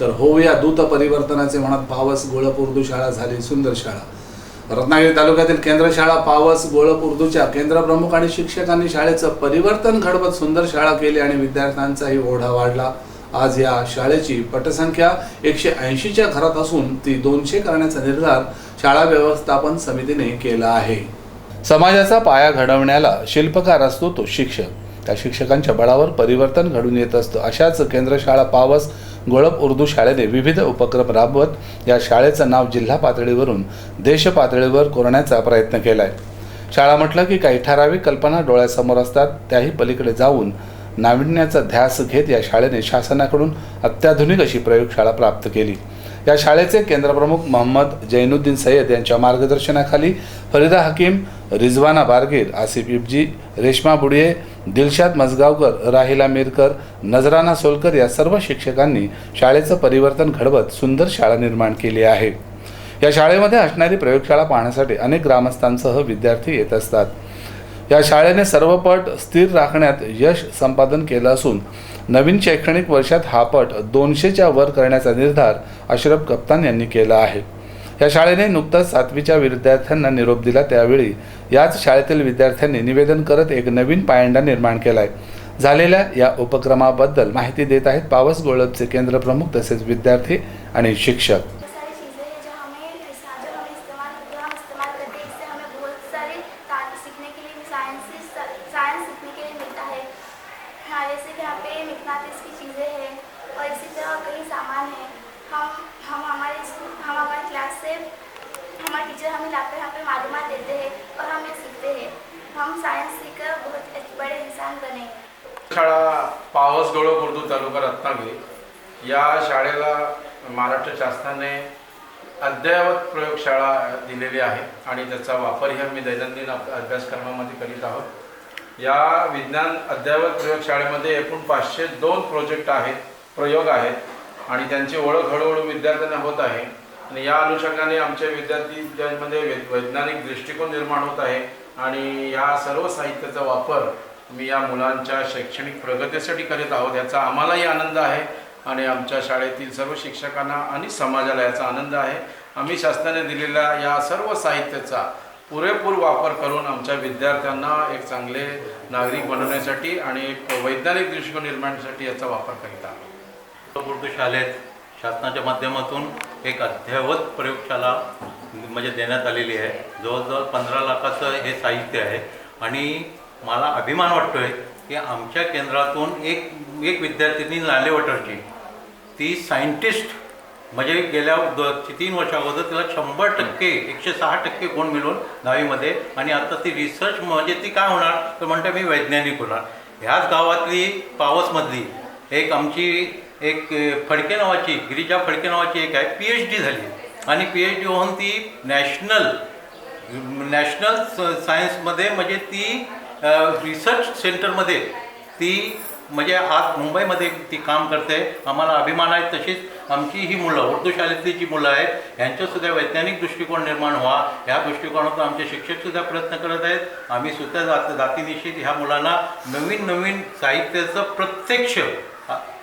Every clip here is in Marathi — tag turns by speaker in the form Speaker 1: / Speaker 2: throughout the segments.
Speaker 1: तर होऊया दूत परिवर्तनाचे म्हणत पावस गोळप उर्दू शाळा झाली सुंदर शाळा. रत्नागिरी तालुक्यातील केंद्र शाळा पावस गोळप उर्दूच्या केंद्र प्रमुख आणि शिक्षकांनी शाळेचं परिवर्तन घडवत सुंदर शाळा केली आणि विद्यार्थ्यांचाही ओढा वाढला. आज या शाळेची पटसंख्या एकशे ऐंशीच्या घरात असून ती दोनशे करण्याचा निर्धार शाळा व्यवस्थापन समितीने केला आहे. समाजाचा पाया घडवण्याला शिल्पकार असतो तो शिक्षक. त्या शिक्षकांच्या बळावर परिवर्तन घडून येत असतं. अशाच केंद्र शाळा पावस गोळप उर्दू शाळेने विविध उपक्रम राबवत या शाळेचं नाव जिल्हा पातळीवरून देश पातळीवर कोरण्याचा प्रयत्न केला आहे शाळा म्हटलं की काही ठराविक कल्पना डोळ्यासमोर असतात त्याही पलीकडे जाऊन नाविन्याचा ध्यास घेत या शाळेने शासनाकडून अत्याधुनिक अशी प्रयोगशाळा प्राप्त केली. या शाळेचे केंद्रप्रमुख मोहम्मद जैनुद्दीन सय्यद यांच्या मार्गदर्शनाखाली फरीदा हकीम रिझवाना बारगीर आसिफ इब्जी रेश्मा बुडिये दिलशाद मजगावकर राहिला मिरकर नजराना सोलकर या सर्व शिक्षकांनी शाळेचं परिवर्तन घडवत सुंदर शाळा निर्माण केली आहे. या शाळेमध्ये असणारी प्रयोगशाळा पाहण्यासाठी अनेक ग्रामस्थांसह विद्यार्थी येत असतात. या शाळेने सर्व पट स्थिर राखण्यात यश संपादन केलं असून नवीन शैक्षणिक वर्षात हा पट दोनशेच्या वर करण्याचा निर्धार अशरफ कप्तान यांनी केला आहे. या शाळेने नुकताच सातवीच्या विद्यार्थ्यांना निरोप दिला. त्यावेळी याच शाळेतील विद्यार्थ्यांनी निवेदन करत एक नवीन पायंडा निर्माण केला आहे झालेल्या या उपक्रमाबद्दल माहिती देत आहेत पावस गोळपचे केंद्र प्रमुख तसेच विद्यार्थी आणि शिक्षक.
Speaker 2: है जैसे कि यहाँ पे की चीज़ें हैं और इसी तरह कई सामान हैं. हम हम हमारे स्कूल हम हमारे क्लास से हमारे टीचर हमें लाते यहाँ पे मालूम देते हैं और हम ये सीखते हैं। हम साइंस सीखकर बहुत बड़े इंसान बने।
Speaker 3: शाळा पावसगोळो उर्दू तालुका रत्नागिरी या शाळेला महाराष्ट्र शासनाने अद्ययावत प्रयोगशाळा दिलेली आहे आणि त्याचा वापरही आम्ही दैनंदिन अभ्यासक्रमामध्ये करीत आहोत. या विज्ञान अद्ययावत प्रयोगशाळेमध्ये एकूण पाचशे दोन प्रोजेक्ट आहेत प्रयोग आहेत. आणि त्यांची ओळख हळूहळू विद्यार्थ्यांना होत आहे. आणि या अनुषंगाने आमच्या विद्यार्थी वै वैज्ञानिक दृष्टिकोन निर्माण होत आहे आणि या सर्व साहित्याचा वापर मी या मुलांच्या शैक्षणिक प्रगतीसाठी करीत आहोत याचा आम्हालाही आनंद आहे. आणि आमच्या शाळेतील सर्व शिक्षकांना आणि समाजाला याचा आनंद आहे. आम्ही शासनाने दिलेल्या या सर्व साहित्याचा पुरेपूर वापर करून आमच्या विद्यार्थ्यांना एक चांगले नागरिक बनवण्यासाठी आणि एक वैज्ञानिक दृष्टिकोन निर्माणसाठी याचा वापर करीत आहोत.
Speaker 4: उर्दू शाळेत शासनाच्या माध्यमातून एक अद्ययावत प्रयोगशाला म्हणजे देण्यात आलेली आहे. जवळजवळ पंधरा लाखाचं हे साहित्य आहे. आणि मला अभिमान वाटतो आहे की आमच्या केंद्रातून एक एक विद्यार्थिनी लालेवटरची ती सायंटिस्ट म्हणजे गेल्या द तीन वर्षा अगोदर तिला शंभर टक्के एकशे सहा टक्के गुण मिळून दहावीमध्ये. आणि आता ती रिसर्च म्हणजे ती काय होणार? तर म्हणते मी वैज्ञानिक होणार. ह्याच गावातली पावसमधली एक आमची एक फडके नावाची गिरीजा फडके नावाची एक आहे पी एच डी झाली. आणि पी एच डी होऊन ती नॅशनल नॅशनल सायन्समध्ये म्हणजे ती रिसर्च सेंटरमध्ये ती म्हणजे आज मुंबईमध्ये ती काम करते. आम्हाला अभिमान आहे तशीच आमची ही मुलं उर्दू शाळेतली जी मुलं आहेत ह्यांच्यासुद्धा वैज्ञानिक दृष्टिकोन निर्माण व्हा. ह्या दृष्टिकोनातून आमचे शिक्षकसुद्धा प्रयत्न करत आहेत. आम्ही सुद्धा जात जातीनिश्चित ह्या मुलांना नवीन नवीन साहित्याचं प्रत्यक्ष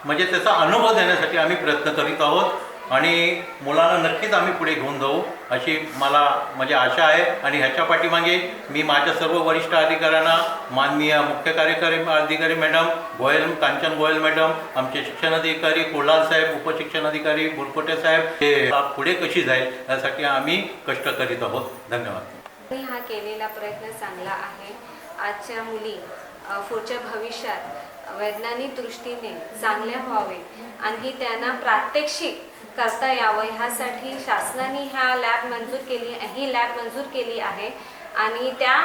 Speaker 4: म्हणजे त्याचा अनुभव देण्यासाठी आम्ही प्रयत्न करीत आहोत आणि मुलांना नक्कीच आम्ही पुढे घेऊन जाऊ अशी मला म्हणजे आशा आहे. आणि ह्याच्या पाठीमागे मी माझ्या सर्व वरिष्ठ अधिकाऱ्यांना माननीय मुख्य कार्यकारी अधिकारी मॅडम गोयल कांचन गोयल मॅडम आमचे शिक्षण अधिकारी कोलाल साहेब उपशिक्षण अधिकारी बुरकोटे साहेब हे पुढे कशी जाईल यासाठी आम्ही कष्ट करीत आहोत. धन्यवाद.
Speaker 5: हा केलेला प्रयत्न चांगला आहे. आजच्या मुली पुढच्या भविष्यात वैज्ञानिक दृष्टीने चांगले व्हावे. आणि त्यांना प्रात्यक्षिक करता यावं. ह्यासाठी शासनाने ह्या लॅब मंजूर केली ही लॅब मंजूर केली आहे. आणि त्या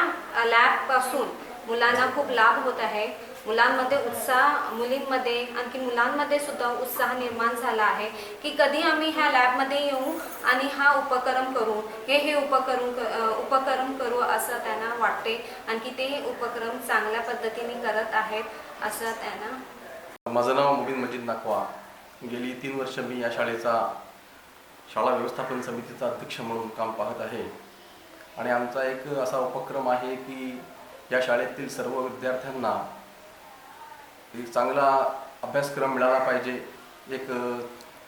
Speaker 5: लॅबपासून मुलांना खूप लाभ होत आहे. मुलांमध्ये उत्साह मुलींमध्ये आणखी मुलांमध्ये सुद्धा उत्साह निर्माण झाला आहे की कधी आम्ही ह्या लॅबमध्ये येऊ आणि हा उपक्रम करू हे हे उपक्रम उपक्रम करू असं त्यांना वाटते. आणखी ते उपक्रम चांगल्या पद्धतीने करत आहेत असं त्यांना
Speaker 6: माझं नाव मुबीन मजिद नाकवा. गेली तीन वर्ष मी या शाळेचा शाळा व्यवस्थापन समितीचा अध्यक्ष म्हणून काम पाहत आहे. आणि आमचा एक असा उपक्रम आहे की या शाळेतील सर्व विद्यार्थ्यांना एक चांगला अभ्यासक्रम मिळाला पाहिजे एक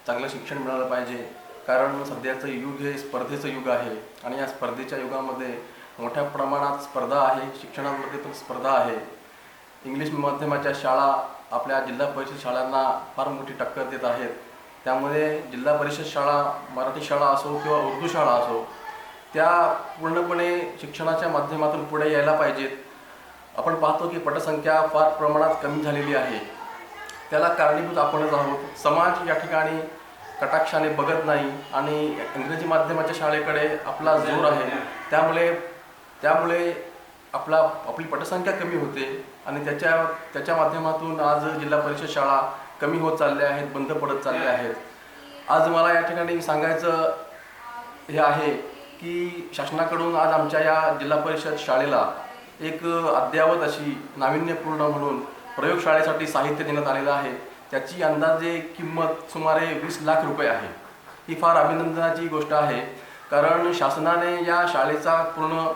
Speaker 6: चांगलं शिक्षण मिळालं पाहिजे. कारण सध्याचं युग हे स्पर्धेचं युग आहे आणि या स्पर्धेच्या युगामध्ये मोठ्या प्रमाणात स्पर्धा आहे शिक्षणामध्ये पण स्पर्धा आहे. इंग्लिश माध्यमाच्या शाळा आपल्या जिल्हा परिषद शाळांना फार मोठी टक्कर देत आहेत. त्यामुळे जिल्हा परिषद शाळा मराठी शाळा असो किंवा उर्दू शाळा असो त्या पूर्णपणे शिक्षणाच्या माध्यमातून पुढे यायला पाहिजेत. आपण पाहतो की पटसंख्या फार प्रमाणात कमी झालेली आहे. त्याला कारणीभूत आपणच आहोत. समाज या ठिकाणी कटाक्षाने बघत नाही आणि इंग्रजी माध्यमाच्या शाळेकडे आपला जोर आहे. त्यामुळे त्यामुळे आपला आपली पटसंख्या कमी होते आणि त्याच्या त्याच्या माध्यमातून आज जिल्हा परिषद शाळा कमी होत चालल्या आहेत बंद पडत चालल्या आहेत. आज मला या ठिकाणी सांगायचं हे आहे की शासनाकडून आज आमच्या या जिल्हा परिषद शाळेला एक अद्ययावत अशी नाविन्यपूर्ण म्हणून प्रयोगशाळेसाठी साहित्य देण्यात आलेलं आहे. त्याची अंदाजे किंमत सुमारे वीस लाख रुपये आहे. ही फार अभिनंदनाची गोष्ट आहे. कारण शासनाने या शाळेचा पूर्ण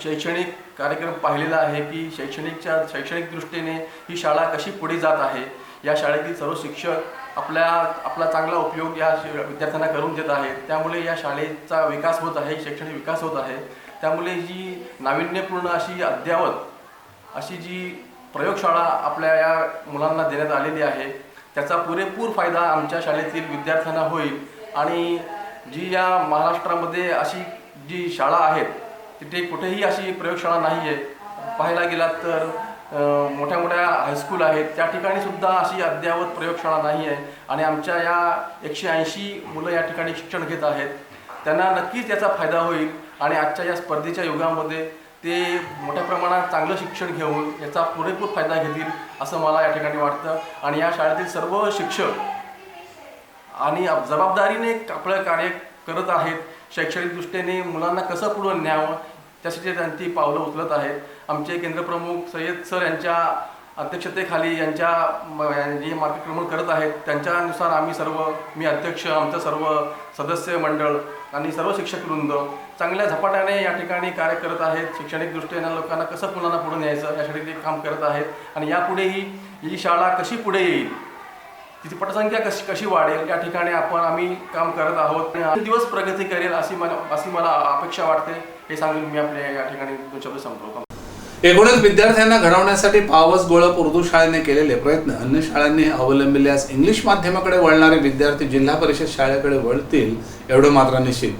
Speaker 6: शैक्षणिक कार्यक्रम पाहिलेला आहे की शैक्षणिकच्या शैक्षणिक दृष्टीने ही शाळा कशी पुढे जात आहे या शाळेतील सर्व शिक्षक आपल्या आपला चांगला उपयोग या विद्यार्थ्यांना करून देत आहेत. त्यामुळे या शाळेचा विकास होत आहे शैक्षणिक विकास होत आहे. त्यामुळे जी नाविन्यपूर्ण अशी अद्ययावत अशी जी प्रयोगशाळा आपल्या या मुलांना देण्यात आलेली आहे त्याचा पुरेपूर फायदा आमच्या शाळेतील विद्यार्थ्यांना होईल. आणि जी या महाराष्ट्रामध्ये अशी जी शाळा आहेत तिथे कुठेही अशी प्रयोगशाळा नाही आहे पाहायला गेलात तर मोठ्या मोठ्या हायस्कूल आहेत. त्या ठिकाणी सुद्धा अशी अद्ययावत प्रयोगशाळा नाही आहे आणि आमच्या या एकशे ऐंशी मुलं या ठिकाणी शिक्षण घेत आहेत. त्यांना नक्कीच याचा फायदा होईल. आणि आजच्या या स्पर्धेच्या युगामध्ये ते मोठ्या प्रमाणात चांगलं शिक्षण घेऊन याचा पुरेपूर फायदा घेतील असं मला या ठिकाणी वाटतं. आणि या शाळेतील सर्व शिक्षक आणि जबाबदारीने आपलं कार्य करत आहेत. शैक्षणिक दृष्टीने मुलांना कसं पुढं न्यावं त्यासाठी त्यांची पावलं उचलत आहेत. आमचे केंद्रप्रमुख सय्यद सर यांच्या अध्यक्षतेखाली यांच्या जे मार्गक्रमण करत आहेत त्यांच्यानुसार आम्ही सर्व मी अध्यक्ष आमचं सर्व सदस्य मंडळ आणि सर्व शिक्षक वृंद चांगल्या झपाट्याने या ठिकाणी कार्य करत आहेत. शैक्षणिक दृष्टीने लोकांना कसं मुलांना पुढे न्यायचं यासाठी ते काम करत आहेत. आणि यापुढेही ही शाळा कशी पुढे येईल तिची पटसंख्या कशी कशी वाढेल या ठिकाणी आपण आम्ही काम करत आहोत. आणि दिवस प्रगती करेल अशी मला अशी मला अपेक्षा वाटते. हे सांगून मी आपल्या या ठिकाणी तुमच्याकडे शब्द संपवतो
Speaker 1: एकूणच विद्यार्थ्यांना घडवण्यासाठी पावस गोळप उर्दू शाळेने केलेले प्रयत्न अन्य शाळांनी अवलंबिल्यास इंग्लिश माध्यमाकडे वळणारे विद्यार्थी जिल्हा परिषद शाळेकडे वळतील एवढं मात्र निश्चित.